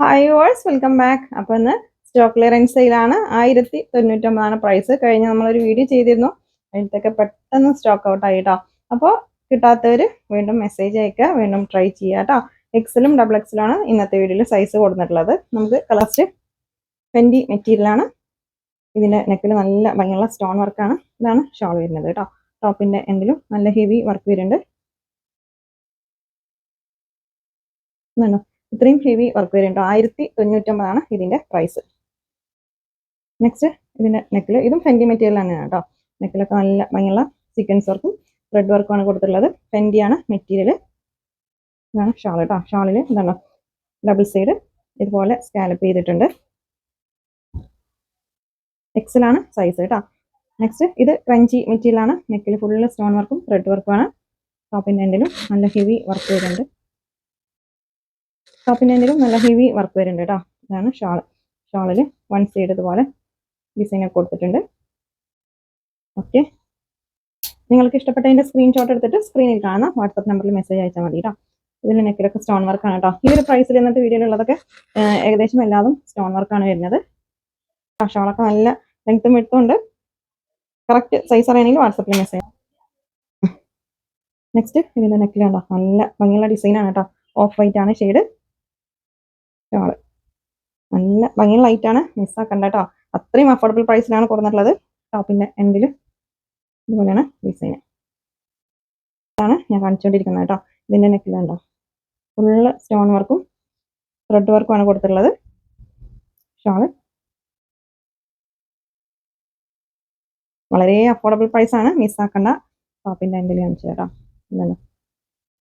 Hi verse welcome back അപ്പോൾ ഇന്ന് stock clearance സെയിലാണ് ആയിരത്തി തൊണ്ണൂറ്റൊമ്പതാണ് പ്രൈസ് കഴിഞ്ഞ് നമ്മളൊരു വീഡിയോ ചെയ്തിരുന്നു. അതിലത്തൊക്കെ പെട്ടെന്ന് സ്റ്റോക്ക് ഔട്ട് ആയി കേട്ടോ അപ്പോൾ കിട്ടാത്തവർ വീണ്ടും മെസ്സേജ് അയക്കുക വീണ്ടും ട്രൈ ചെയ്യുക കേട്ടോ എക്സലും ഡബിൾ എക്സലാണ് ഇന്നത്തെ വീഡിയോയിൽ സൈസ് കൊടുത്തിട്ടുള്ളത്. നമുക്ക് കളസ്റ്റ് ട്വന്റി മെറ്റീരിയലാണ് ഇതിന്റെ നെക്കിൽ നല്ല ഭംഗിയുള്ള സ്റ്റോൺ വർക്കാണ് ഇതാണ് ഷോൾ വരുന്നത് കേട്ടോ ടോപ്പിന്റെ എൻഡിലും നല്ല ഹെവി വർക്ക് വരുന്നുണ്ട്? ഇത്രയും ഹെവി വർക്ക് വരുന്നുണ്ട് ആയിരത്തി തൊണ്ണൂറ്റൊമ്പതാണ് ഇതിന്റെ പ്രൈസ് നെക്സ്റ്റ് ഇതിന്റെ നെക്കിൽ ഇതും ഫെൻഡി മെറ്റീരിയൽ തന്നെയാണ് കേട്ടോ. നെക്കിലൊക്കെ നല്ല ഭംഗിയുള്ള സീക്വൻസ് വർക്കും ത്രെഡ് വർക്കുമാണ് കൊടുത്തിട്ടുള്ളത്. ഫെൻഡിയാണ് മെറ്റീരിയൽ ഇതാണ് ഷാൾ കേട്ടോ. ഷാളിൽ എന്താണ് ഡബിൾ സൈഡ് ഇതുപോലെ സ്കാലപ്പ് ചെയ്തിട്ടുണ്ട്. എക്സലാണ് സൈസ് കേട്ടോ. നെക്സ്റ്റ് ഇത് ക്രഞ്ചി മെറ്റീരിയലാണ് നെക്കിൽ ഫുള്ള് സ്റ്റോൺ വർക്കും ത്രെഡ് വർക്കുമാണ് ടോപ്പിന്റെ എൻഡിലും നല്ല ഹെവി വർക്ക് വരുന്നുണ്ട് ടോപ്പിന്റെ നല്ല ഹെവി വർക്ക് വരുന്നുണ്ട് കേട്ടോ ഇതാണ് ഷാൾ. ഷാളിൽ വൺ സൈഡ് ഇതുപോലെ ഡിസൈൻ ഒക്കെ കൊടുത്തിട്ടുണ്ട്. ഓക്കെ നിങ്ങൾക്ക് ഇഷ്ടപ്പെട്ടതിന്റെ സ്ക്രീൻഷോട്ട് എടുത്തിട്ട് സ്ക്രീനിൽ കാണുന്ന വാട്സപ്പ് നമ്പറിൽ മെസ്സേജ് അയച്ചാൽ മതി കേട്ടോ ഇതിൽ നെക്കിലൊക്കെ സ്റ്റോൺ വർക്കാണ് കേട്ടോ ഈ ഒരു പ്രൈസിൽ ഇന്നത്തെ വീഡിയോയിലുള്ളതൊക്കെ ഏകദേശം എല്ലാതും സ്റ്റോൺ വർക്കാണ് വരുന്നത്. ഷാളൊക്കെ നല്ല ലെങ്ത്തും എടുത്തുകൊണ്ട് കറക്റ്റ് സൈസ് അറിയണമെങ്കിൽ വാട്സപ്പിൽ മെസ്സേജ് നെക്സ്റ്റ് ഇതിന്റെ നെക്കിലുണ്ടോ നല്ല ഭംഗിയുള്ള ഡിസൈനാണ് കേട്ടോ ഓഫ് വൈറ്റ് ആണ് ഷെയ്ഡ് ഷാൾ നല്ല ഭംഗിയുള്ള ലൈറ്റ് ആണ്. മിസ്സാക്കണ്ട കേട്ടോ അത്രയും അഫോർഡബിൾ പ്രൈസിലാണ് കൊടുത്തിട്ടുള്ളത് ടോപ്പിന്റെ എൻഡിൽ ഇതുപോലെയാണ് ഡിസൈൻ ഇതാണ് ഞാൻ കാണിച്ചുകൊണ്ടിരിക്കുന്നത് കേട്ടോ ഇതിന്റെ നെക്കിലുണ്ടോ ഫുള്ള് സ്റ്റോൺ വർക്കും ത്രെഡ് വർക്കും ആണ് കൊടുത്തിട്ടുള്ളത്. ഷാൾ വളരെ അഫോർഡബിൾ പ്രൈസ് ആണ്. മിസ് മിസ്സാക്കണ്ട ടോപ്പിന്റെ എൻഡിൽ കാണിച്ചു കേട്ടോ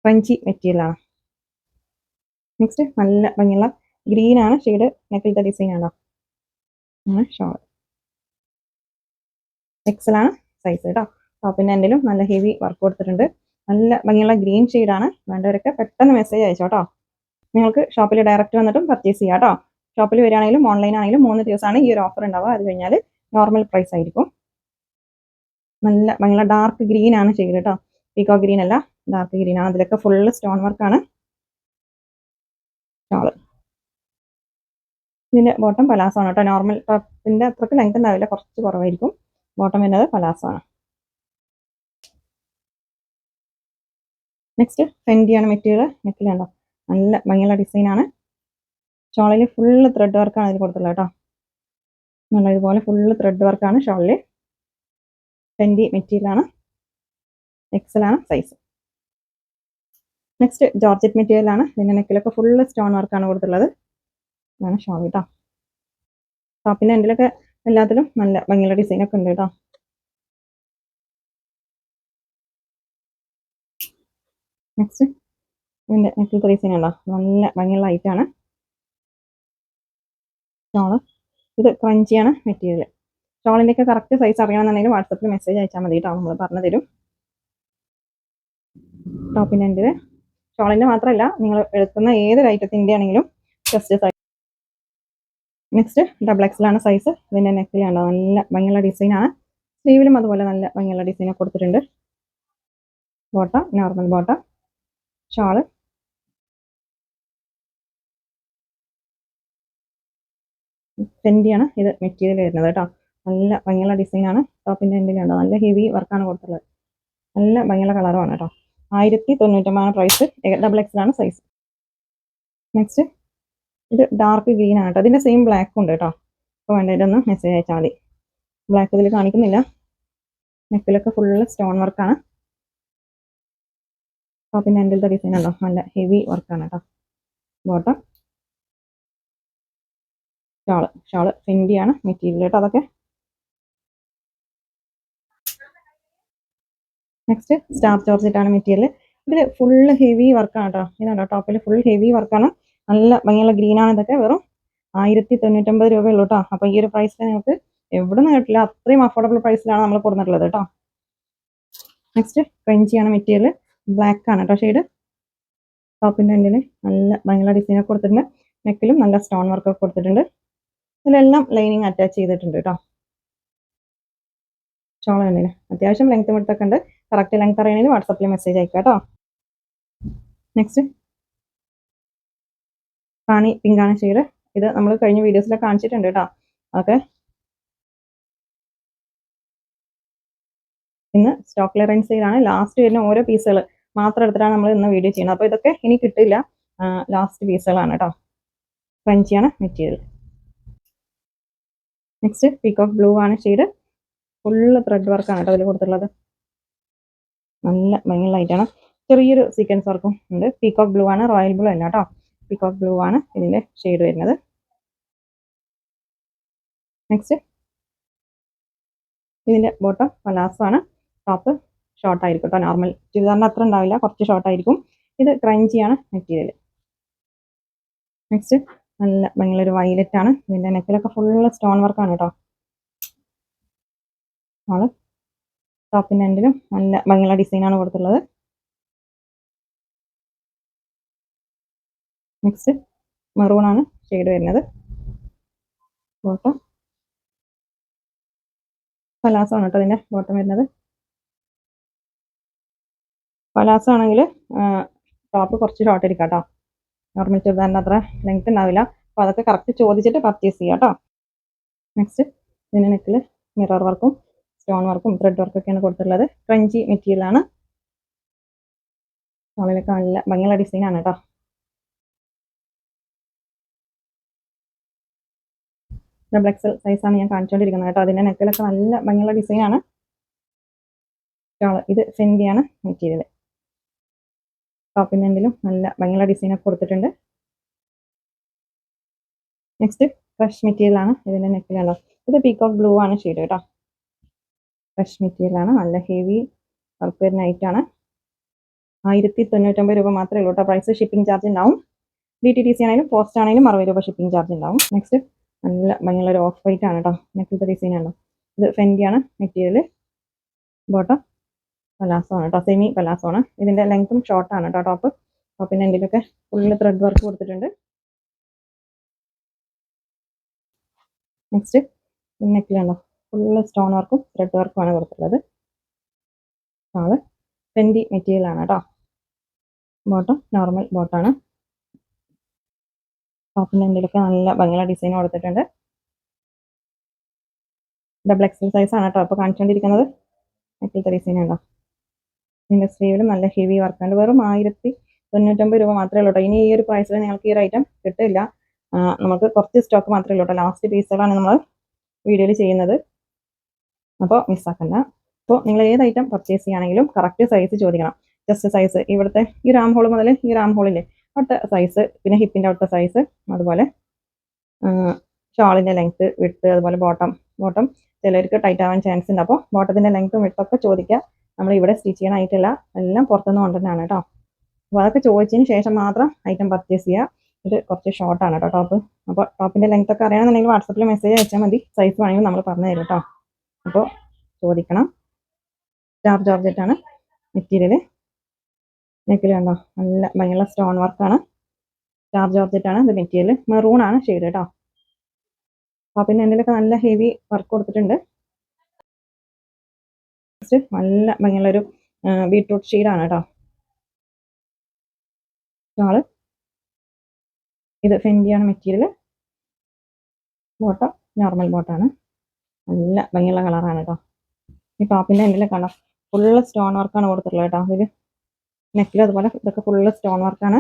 ക്രഞ്ചി മെറ്റീരിയൽ ആണ്. നെക്സ്റ്റ് നല്ല ഭംഗിയുള്ള ഗ്രീൻ ആണ്. ഷെയ്ഡ് നെക്കിലത്തെ ഡിസൈൻ ആണോ. ഷോൾ എക്സൽ ആണ് സൈസ് കേട്ടോ ടോപ്പിന്റെ എന്റെലും നല്ല ഹെവി വർക്ക് കൊടുത്തിട്ടുണ്ട്. നല്ല ഭംഗിയുള്ള ഗ്രീൻ ആണ്. വേണ്ടവരൊക്കെ പെട്ടെന്ന് മെസ്സേജ് അയച്ചോ കേട്ടോ നിങ്ങൾക്ക് ഷോപ്പിൽ ഡയറക്റ്റ് വന്നിട്ടും പർച്ചേസ് ചെയ്യാം കേട്ടോ ഷോപ്പിൽ വരികയാണെങ്കിലും ഓൺലൈൻ ആണെങ്കിലും മൂന്ന് ദിവസമാണ് ഈ ഒരു ഓഫർ ഉണ്ടാവുക. അത് കഴിഞ്ഞാൽ നോർമൽ പ്രൈസ് ആയിരിക്കും. നല്ല ഭംഗിയുള്ള ഡാർക്ക് ഗ്രീൻ ആണ് ഷെയ്ഡ് കേട്ടോ പീക്കോ ഗ്രീൻ അല്ല ഡാർക്ക് ഗ്രീൻ ആണ്. അതിലൊക്കെ ഫുള്ള് സ്റ്റോൺ വർക്കാണ് ഷോൾ ഇതിന്റെ ബോട്ടം പലാസോ ആണ് കേട്ടോ. നോർമൽ ടോപ്പിന്റെ അത്രയ്ക്ക് ലെങ്ത് ഉണ്ടാവില്ല. കുറച്ച് കുറവായിരിക്കും. ബോട്ടം വരുന്നത് പലാസോ ആണ്. നെക്സ്റ്റ് ഫെൻഡിയാണ് മെറ്റീരിയൽ നെക്കിലുണ്ടോ നല്ല ഭംഗിയുള്ള ഡിസൈനാണ് ഷോളിൽ ഫുള്ള് ത്രെഡ് വർക്കാണ് അതിൽ കൊടുത്തുള്ളത് കേട്ടോ. നല്ല ഇതുപോലെ ഫുള്ള് ത്രെഡ് വർക്കാണ് ഷോളിൽ ഫെൻഡി മെറ്റീരിയലാണ് ആണ്. സൈസ് നെക്സ്റ്റ് ജോർജറ്റ് മെറ്റീരിയലാണ് ആണ്. ഇതിന്റെ നെക്കിലൊക്കെ ഫുള്ള് സ്റ്റോൺ വർക്കാണ് കൊടുത്തുള്ളത് ഇതാണ് ഷോൾ കേട്ടോ ടോപ്പിന്റെ എൻഡിലൊക്കെ എല്ലാത്തിലും നല്ല ഭംഗിയുള്ള ഡിസൈനൊക്കെ ഉണ്ട് കേട്ടോ നെക്സ്റ്റ് ഇതിന്റെ നെക്കിലത്തെ ഡിസൈൻ ഉണ്ടോ? നല്ല ഭംഗിയുള്ള ഐറ്റാണ് ഷോൾ ഇത് ക്രഞ്ചിയാണ് മെറ്റീരിയൽ ഷോളിന്റെ ഒക്കെ കറക്റ്റ് സൈസ് അറിയണമെന്നുണ്ടെങ്കിൽ വാട്സപ്പിൽ മെസ്സേജ് അയച്ചാൽ മതി കേട്ടോ നമ്മൾ പറഞ്ഞു തരും. ടോപ്പിന്റെ എന്റെ ഷോളിന്റെ മാത്രമല്ല നിങ്ങൾ എടുക്കുന്ന ഏതൊരു ഐറ്റത്തിന്റെ ആണെങ്കിലും ജസ്റ്റ് നെക്സ്റ്റ് ഡബിൾ എക്സലാണ് സൈസ് ഇതിന്റെ നെക്കിലാണ് നല്ല ഭംഗിയുള്ള ഡിസൈനാണ് സ്ലീവിലും അതുപോലെ നല്ല ഭംഗിയുള്ള ഡിസൈൻ കൊടുത്തിട്ടുണ്ട്. ബോട്ട നോർമൽ ബോട്ട ഷാൾ ആണ് ഇത് മെറ്റീരിയൽ വരുന്നത് കേട്ടോ. നല്ല ഭംഗിയുള്ള ഡിസൈനാണ് ടോപ്പിന്റെ എൻഡിലുണ്ടോ നല്ല ഹെവി വർക്കാണ് കൊടുത്തിട്ടുള്ളത്. നല്ല ഭംഗിയുള്ള കളറുമാണ് കേട്ടോ. ആയിരത്തി തൊണ്ണൂറ്റൊമ്പതാണ് പ്രൈസ് ഡബിൾ എക്സലാണ് സൈസ് നെക്സ്റ്റ് ഇത് ഡാർക്ക് ഗ്രീൻ ആണ് ഇതിന്റെ സെയിം ബ്ലാക്ക് ഉണ്ട് കേട്ടോ. അപ്പോൾ വേണ്ടതൊന്ന് മെസ്സേജ് അയച്ചാൽ മതി. ബ്ലാക്ക് ഇതിൽ കാണിക്കുന്നില്ല. നെക്കിലൊക്കെ ഫുള്ള് സ്റ്റോൺ വർക്കാണ് പിന്നെ എന്റെ ഡിസൈൻ ഉണ്ടോ? നല്ല ഹെവി വർക്കാണ് കേട്ടോ. ബോട്ടം ഷാൾ ഷാൾ ഫെൻഡിയാണ് മെറ്റീരിയൽ കേട്ടോ അതൊക്കെ. നെക്സ്റ്റ് സ്റ്റാർ ജോർജറ്റ് ആണ് മെറ്റീരിയൽ ഇതിൽ ഫുള്ള് ഹെവി വർക്കാണ് കേട്ടോ. ഇതാണോ ടോപ്പിൽ ഫുൾ ഹെവി വർക്കാണ് നല്ല ഭംഗിയുള്ള ഗ്രീൻ ആണ് ഇതൊക്കെ. വെറും ആയിരത്തി തൊണ്ണൂറ്റൊമ്പത് രൂപയുള്ളൂ കേട്ടോ അപ്പോൾ ഈ ഒരു പ്രൈസിൽ നിങ്ങൾക്ക് എവിടെ നിന്ന് കിട്ടില്ല അത്രയും അഫോർഡബിൾ പ്രൈസിലാണ് നമ്മൾ കൊടുത്തിട്ടുള്ളത് കേട്ടോ നെക്സ്റ്റ് ക്രഞ്ചിയാണ് മെറ്റീരിയൽ ബ്ലാക്ക് ആണ് കേട്ടോ ഷെയ്ഡ് ടോപ്പിന്റെ എന്റെ നല്ല ഭയങ്കര ഡിസൈൻ ഒക്കെ കൊടുത്തിട്ടുണ്ട്. നെക്കിലും നല്ല സ്റ്റോൺ വർക്ക് ഒക്കെ കൊടുത്തിട്ടുണ്ട്. ഇതിലെല്ലാം ലൈനിങ് അറ്റാച്ച് ചെയ്തിട്ടുണ്ട് കേട്ടോ ഷോൾ കണ്ടില്ലേ അത്യാവശ്യം ലെങ്ത് എടുത്തൊക്കെ ഉണ്ട്. കറക്റ്റ് ലെങ്ത് അറിയണമെങ്കിൽ വാട്സപ്പിൽ മെസ്സേജ് അയക്കാം കേട്ടോ നെക്സ്റ്റ് റാണി പിങ്കാണ് ഷെയ്ഡ് ഇത് നമ്മൾ കഴിഞ്ഞ വീഡിയോസിലൊക്കെ കാണിച്ചിട്ടുണ്ട് കേട്ടോ. ഓക്കെ. ഇന്ന് സ്റ്റോക്ക് ക്ലിയറൻസ് സെയിലാണ് ലാസ്റ്റ് വരുന്ന ഓരോ പീസുകൾ മാത്രം എടുത്തിട്ടാണ് നമ്മൾ ഇന്ന് വീഡിയോ ചെയ്യുന്നത്. അപ്പോൾ ഇതൊക്കെ ഇനി കിട്ടില്ല. ലാസ്റ്റ് പീസുകളാണ് കേട്ടോ. ആണ് മെറ്റീരിയൽ. നെക്സ്റ്റ് പീക്കോക്ക് ബ്ലൂ ആണ് ഷെയ്ഡ്. ഫുള്ള് ത്രെഡ് വർക്കാണ് കേട്ടോ അതിൽ കൊടുത്തിട്ടുള്ളത്. നല്ല ലൈറ്റ് ലൈറ്റാണ് ചെറിയൊരു സീക്വൻസ് വർക്കും ഉണ്ട്. പീക്കോക്ക് ബ്ലൂ ആണ് റോയൽ ബ്ലൂ അല്ല കേട്ടോ. പീകോക്ക് ബ്ലൂ ആണ് ഇതിന്റെ ഷെയ്ഡ് വരുന്നത്. നെക്സ്റ്റ് ഇതിന്റെ ബോട്ടം പലാസമാണ് ടോപ്പ് ഷോർട്ട് ആയിരിക്കും കേട്ടോ നോർമൽ ചുരിദാറിന്റെ അത്ര ഉണ്ടാവില്ല. കുറച്ച് ഷോർട്ട് ആയിരിക്കും. ഇത് ക്രഞ്ചിയാണ് മെറ്റീരിയൽ നെക്സ്റ്റ് നല്ല ഭയങ്കര വയലറ്റ് ആണ്. ഇതിന്റെ നെക്കിലൊക്കെ ഫുള്ള് സ്റ്റോൺ വർക്കാണ് കേട്ടോ ആൾ ടോപ്പിന്റെ എൻഡിലും നല്ല ഭംഗിയുള്ള ഡിസൈനാണ് കൊടുത്തിട്ടുള്ളത്. നെക്സ്റ്റ് മെറൂൺ ആണ് ഷെയ്ഡ് വരുന്നത്. ബോട്ടം പലാസോ ആണ് കേട്ടോ ഇതിന്റെ ബോട്ടം വരുന്നത്. പലാസോ ആണെങ്കിൽ ടോപ്പ് കുറച്ച് ഷോർട്ട് ഇരിക്കാം കേട്ടോ. നോർമൽ ചുരിദാറിന്റെ അത്ര ലെങ്ത് ഉണ്ടാവില്ല. അപ്പോൾ അതൊക്കെ കറക്റ്റ് ചോദിച്ചിട്ട് പർച്ചേസ് ചെയ്യാം കേട്ടോ. നെക്സ്റ്റ് ഇതിന്റെ നെക്കിൽ മിറർ വർക്കും സ്റ്റോൺ വർക്കും ത്രെഡ് വർക്കൊക്കെയാണ് കൊടുത്തിട്ടുള്ളത്. ക്രഞ്ചി മെറ്റീരിയലാണ് ഷോളിലൊക്കെ നല്ല ഭംഗിയുള്ള ഡിസൈനാണ് കേട്ടോ. ഡബിൾ എക്സൽ സൈസാണ് ഞാൻ കാണിച്ചുകൊണ്ടിരിക്കുന്നത് കേട്ടോ. അതിന്റെ നെക്കിലൊക്കെ നല്ല ഭംഗിയുള്ള ഡിസൈനാണ് ഇത് ഫെൻഡിയാണ് മെറ്റീരിയൽ ടോപ്പിന്റെ എന്തിലും നല്ല ഭംഗിയുള്ള ഡിസൈനൊക്കെ കൊടുത്തിട്ടുണ്ട്. നെക്സ്റ്റ് ഫ്രഷ് മെറ്റീരിയൽ ആണ് ഇതിന്റെ നെക്കിലുള്ളത് ഇത് പീക്കോക്ക് ബ്ലൂ ആണ് ഷെയ്ഡ് കേട്ടോ. ഫ്രഷ് മെറ്റീരിയൽ ആണ്. നല്ല ഹെവി വർക്ക് വരുന്ന ആണ്. ആയിരത്തി തൊണ്ണൂറ്റൊമ്പത് രൂപ മാത്രമേ ഉള്ളൂ കേട്ടോ. പ്രൈസ് ഷിപ്പിംഗ് ചാർജ് ഉണ്ടാവും. ഡി ടി ടി സി ആണെങ്കിലും പോസ്റ്റ് ആണെങ്കിലും അറുപത് രൂപ ഷിപ്പിംഗ് ചാർജ് ഉണ്ടാവും. നെക്സ്റ്റ് നല്ല ഭംഗിയുള്ള ഒരു ഓഫ് വൈറ്റ് ആണ് കേട്ടോ നെക്കിലത്തെ ഡിസൈൻ ആണ് ഇത് ഫെൻഡിയാണ് മെറ്റീരിയൽ ബോട്ടം പലാസോ ആണ് കേട്ടോ സെമി പലാസോ ആണ്. ഇതിന്റെ ലെങ്ത്തും ഷോർട്ടാണ് കേട്ടോ ടോപ്പ് ടോപ്പിന്റെ എന്റെയിലൊക്കെ ഫുള്ള് ത്രെഡ് വർക്ക് കൊടുത്തിട്ടുണ്ട്. നെക്സ്റ്റ് നെക്കിലുണ്ടോ ഫുള്ള് സ്റ്റോൺ വർക്കും ത്രെഡ് വർക്കുമാണ് കൊടുത്തിട്ടുള്ളത്. ആൾ ഫെൻഡി മെറ്റീരിയൽ ആണ് കേട്ടോ ബോട്ടം നോർമൽ ബോട്ടാണ് ടോപ്പിന്റെ നല്ല ഭംഗിയുള്ള ഡിസൈൻ കൊടുത്തിട്ടുണ്ട്. ഡബിൾ എക്സൽ ആണ് കേട്ടോ അപ്പോൾ കാണിച്ചുകൊണ്ടിരിക്കുന്നത് നെക്കിലത്തെ ഡിസൈൻ ഉണ്ടോ ഇതിന്റെ സ്ലീവിലും നല്ല ഹെവി വർക്കുണ്ട് വെറും ആയിരത്തി തൊണ്ണൂറ്റൊമ്പത് രൂപ മാത്രമേ ഉള്ളൂ ഇനി ഈ ഒരു പ്രൈസിൽ നിങ്ങൾക്ക് ഈ ഒരു ഐറ്റം കിട്ടില്ല. നമുക്ക് കുറച്ച് സ്റ്റോക്ക് മാത്രമേ ഉള്ളൂ ലാസ്റ്റ് പീസുകളാണ് നമ്മൾ വീഡിയോയിൽ ചെയ്യുന്നത്. അപ്പോൾ മിസ്സാക്കണ്ട അപ്പോൾ നിങ്ങൾ ഏത് ഐറ്റം പർച്ചേസ് ചെയ്യുകയാണെങ്കിലും കറക്റ്റ് സൈസ് ചോദിക്കണം. ജസ്റ്റ് സൈസ് ഇവിടുത്തെ ഈ റാം ഹോൾ മുതൽ ഈ റാം ഹോളില്ലേ അവിടുത്തെ സൈസ് പിന്നെ ഹിപ്പിന്റെ അവിടുത്തെ സൈസ് അതുപോലെ ഷാളിന്റെ ലെങ്ത്ത് വിട്ട് അതുപോലെ ബോട്ടം ബോട്ടം ചിലർക്ക് ടൈറ്റ് ആവാൻ ചാൻസ് ഉണ്ട്. അപ്പോൾ ബോട്ടത്തിന്റെ ലെങ്ത്തും വിട്ടൊക്കെ ചോദിക്കുക. നമ്മൾ ഇവിടെ സ്റ്റിച്ച് ചെയ്യണമായിട്ടില്ല എല്ലാം പുറത്തുനിന്ന് കൊണ്ടുതന്നെയാണ് കേട്ടോ. അപ്പോൾ അതൊക്കെ ചോദിച്ചതിന് ശേഷം മാത്രം ഐറ്റം പർച്ചേസ് ചെയ്യുക. ഇത് കുറച്ച് ഷോർട്ടാണ് കേട്ടോ ടോപ്പ് അപ്പോൾ ടോപ്പിന്റെ ലെങ്ത് ഒക്കെ അറിയണമെന്നുണ്ടെങ്കിൽ വാട്സപ്പിൽ മെസ്സേജ് അയച്ചാൽ മതി. സൈസ് വേണമെങ്കിൽ നമ്മൾ പറഞ്ഞു തരും കേട്ടോ. അപ്പോൾ ചോദിക്കണം. സ്റ്റാർ ജോർജറ്റാണ് മെറ്റീരിയൽ നെക്കിൽ കണ്ടോ? നല്ല ഭയങ്കര സ്റ്റോൺ വർക്കാണ് സ്റ്റാർ ജോർജറ്റാണ് ഇത് മെറ്റീരിയൽ മെറൂൺ ആണ് ഷെയ്ഡ് കേട്ടോ. പിന്നെ എൻഡിലൊക്കെ നല്ല ഹെവി വർക്ക് കൊടുത്തിട്ടുണ്ട്. നല്ല ഭംഗിയുള്ളൊരു ബീട്രൂട്ട് ഷെയ്ഡാണ് കേട്ടോ. ഷാൾ ഇത് ഫെൻഡിയാണ് മെറ്റീരിയൽ ബോട്ടം നോർമൽ ബോട്ടാണ് നല്ല ഭംഗിയുള്ള കളറാണ് കേട്ടോ. ഈ ടോപ്പിന്റെ എൻഡിലെ കളർ ഫുള്ള് സ്റ്റോൺ വർക്കാണ് കൊടുത്തിട്ടുള്ളത് കേട്ടോ. അതിൽ നെക്കിൽ അതുപോലെ ഇതൊക്കെ ഫുള്ള് സ്റ്റോൺ വർക്കാണ്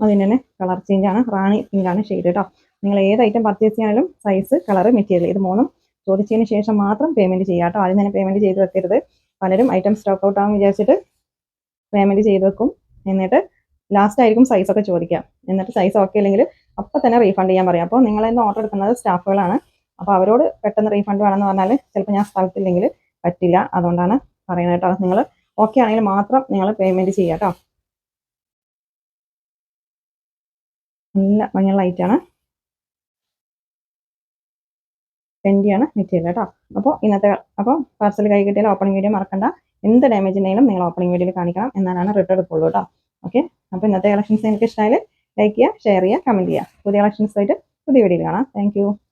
അതിന് തന്നെ കളർ ആണ്. റാണി പിങ്കാണ് ഷെയ്ഡ് കേട്ടോ നിങ്ങൾ ഏത് ഐറ്റം പർച്ചേസ് ചെയ്യാനും സൈസ് കളർ മെറ്റീരിയൽ ഇത് മൂന്നും ചോദിച്ചതിന് ശേഷം മാത്രം പേയ്മെന്റ് ചെയ്യാം കേട്ടോ ആദ്യം തന്നെ പേയ്മെന്റ് ചെയ്ത് വെക്കരുത്. പലരും ഐറ്റം സ്റ്റോക്ക് ഔട്ട് ആകും വിചാരിച്ചിട്ട് പേയ്മെന്റ് ചെയ്ത് വെക്കും. എന്നിട്ട് ലാസ്റ്റ് ആയിരിക്കും സൈസ് ഒക്കെ ചോദിക്കാം. എന്നിട്ട് സൈസ് ഓക്കെ അല്ലെങ്കിൽ അപ്പം തന്നെ റീഫണ്ട് ചെയ്യാൻ പറയും. അപ്പോൾ നിങ്ങൾ ഇന്ന് ഓർഡർ എടുക്കുന്നത് സ്റ്റാഫുകളാണ് അപ്പോൾ അവരോട് പെട്ടെന്ന് റീഫണ്ട് വേണമെന്ന് പറഞ്ഞാൽ ചിലപ്പോൾ ഞാൻ സ്ഥലത്തില്ലെങ്കിൽ പറ്റില്ല. അതുകൊണ്ടാണ് പറയുന്നത് കേട്ടോ നിങ്ങൾ ഓക്കെ ആണെങ്കിൽ മാത്രം നിങ്ങൾ പേയ്മെന്റ് ചെയ്യുക കേട്ടോ നല്ല ഭംഗിയുള്ള ലൈറ്റാണ് ട്വന്റിയാണ് മെറ്റീരിയൽ കേട്ടോ അപ്പോൾ ഇന്നത്തെ അപ്പോൾ പാർസൽ കൈ കിട്ടിയാൽ ഓപ്പണിംഗ് വീഡിയോ മറക്കണ്ട. എന്ത് ഡാമേജ് ഉണ്ടെങ്കിലും നിങ്ങൾ ഓപ്പണിംഗ് വീഡിയോയിൽ കാണിക്കണം എന്നാലാണ് റിട്ടേൺ എടുക്കുള്ളൂ കേട്ടോ ഓക്കെ അപ്പോൾ ഇന്നത്തെ കളക്ഷൻസ് എനിക്ക് ഇഷ്ടമായാൽ ലൈക്ക് ചെയ്യുക ഷെയർ ചെയ്യുക കമന്റ് ചെയ്യുക. പുതിയ കളക്ഷൻസ് ആയിട്ട് പുതിയ വീഡിയോയിൽ കാണാം. താങ്ക്